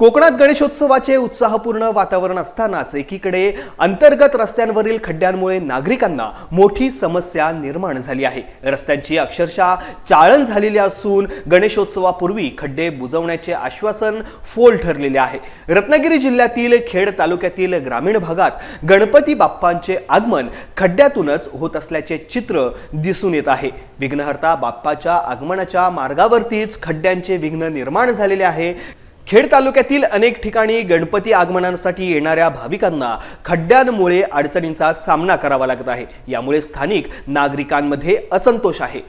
कोकणात गणेशोत्सवाचे उत्साहपूर्ण वातावरण असतानाच एकीकडे अंतर्गत रस्त्यांवरील खड्ड्यांमुळे नागरिकांना मोठी समस्या निर्माण झाली आहे. रस्त्यांची अक्षरशः चाळण झालेली असून गणेशोत्सवापूर्वी खड्डे बुजवण्याचे आश्वासन फोल ठरलेले आहे. रत्नागिरी जिल्ह्यातील खेड तालुक्यातील ग्रामीण भागात गणपती बाप्पांचे आगमन खड्ड्यातूनच होत असल्याचे चित्र दिसून येत आहे. विघ्नहर्ता बाप्पाच्या आगमनाच्या मार्गावरतीच खड्ड्यांचे विघ्न निर्माण झालेले आहे. खेड तालुक्यातील अनेक ठिकाणी गणपती आगमनासाठी येणाऱ्या भाविकांना खड्ड्यांमुळे अडचणींचा सामना करावा लागत आहे यामुळे स्थानिक नागरिकांमध्ये असंतोष आहे